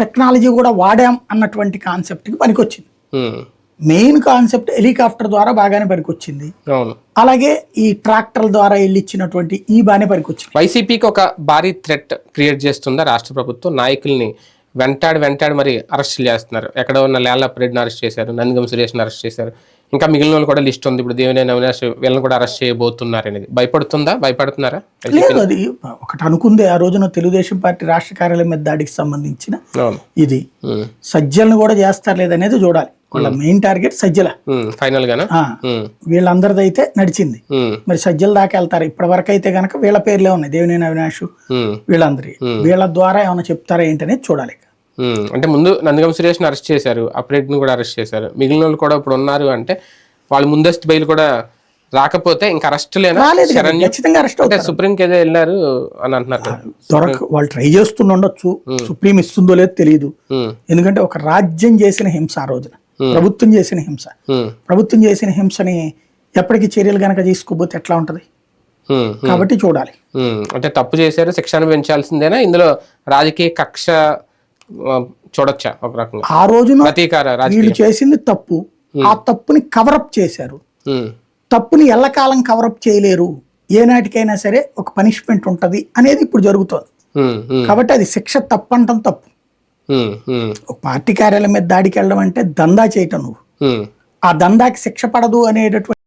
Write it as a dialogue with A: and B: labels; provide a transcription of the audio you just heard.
A: Technology కూడా వాడాం అన్నటువంటి కాన్సెప్ట్కి పనికొచ్చింది. మెయిన్ కాన్సెప్ట్ హెలికాప్టర్ ద్వారా బాగానే పనికొచ్చింది.
B: అవును.
A: అలాగే ఈ ట్రాక్టర్ల ద్వారా వెళ్ళిచ్చినటువంటి ఈ బాగానే పనికొచ్చింది.
B: వైసీపీకి ఒక భారీ థ్రెట్ క్రియేట్ చేస్తుందా రాష్ట్ర ప్రభుత్వం? నాయకుల్ని వెంటాడి వెంటాడి మరి అరెస్ట్ చేస్తున్నారు. ఎక్కడ ఉన్న పరెడ్ని అరెస్ట్ చేశారు. నందిగం సురేష్ని అరెస్ట్ చేశారు. ఇంకా మిగిలిన వాళ్ళు కూడా లిస్ట్ ఉంది. ఇప్పుడు దేవినేని అవినాష్ వీళ్ళని కూడా అరెస్ట్ చేయబోతున్నారు అనేది. భయపడుతుందా? భయపడుతున్నారా?
A: లేదు అది ఒకటి అనుకుంది. ఆ రోజున తెలుగుదేశం పార్టీ రాష్ట్ర కార్యాలయం మీద దాడికి సంబంధించిన ఇది. సజ్జలను కూడా చేస్తారు లేదనేది చూడాలి. వాళ్ళ మెయిన్ టార్గెట్ సజ్జల.
B: ఫైనల్ గానా?
A: వీళ్ళందరిది అయితే నడిచింది. మరి సజ్జల దాకా వెళ్తారు? ఇప్పటి వరకు అయితే గనక వీళ్ళ పేర్లే ఉన్నాయి. దేవినేని అవినాష్ వీళ్ళందరి. వీళ్ళ ద్వారా ఏమైనా చెప్తారా ఏంటనేది చూడాలి.
B: అంటే ముందు నందిగం సురేష్ని అరెస్ట్ చేశారు అప్రెడ్ని కూడా అరెస్ట్ చేశారు. మిగిలిన వాళ్ళు కూడా ఇప్పుడు ఉన్నారు అంటే వాళ్ళు ముందస్తు బెయిల్ కూడా రాకపోతే ఇంకా అరెస్ట్ శరణ్య
A: ఖచ్చితంగా అరెస్ట్ అవుతారు.
B: సుప్రీంకి ఏదో వెళ్ళారు అని అంటున్నారు
A: దొరక వాళ్ళు ట్రై చేస్తున్న ఉండొచ్చు సుప్రీం ఇస్తుందో లేదో తెలియదు ఎందుకంటే ఒక రాజ్యం చేసిన హింస ఆ రోజున. ప్రభుత్వం చేసిన హింస. ప్రభుత్వం చేసిన హింసని ఎప్పటికీ చర్యలు గనక తీసుకోకపోతే ఎట్లా ఉంటది? కాబట్టి చూడాలి.
B: అంటే తప్పు చేశారు శిక్షణ పెంచాల్సిందేనా? ఇందులో రాజకీయ కక్ష చూడొచ్చా ఒక రకంగా?
A: ఆ రోజున వీళ్ళు చేసింది తప్పు. ఆ తప్పుని కవరప్ చేశారు. తప్పుని ఎల్లకాలం కవరప్ చేయలేరు. ఏనాటికైనా సరే ఒక పనిష్మెంట్ ఉంటది అనేది ఇప్పుడు జరుగుతోంది. కాబట్టి అది శిక్ష తప్పంటం తప్పు.
B: ఉమ్,
A: ఒక పార్టీ కార్యాలయం మీద దాడికి వెళ్ళడం అంటే దందా చేయటం నువ్వు. ఆ దందాకి శిక్ష పడదు అనేటటువంటి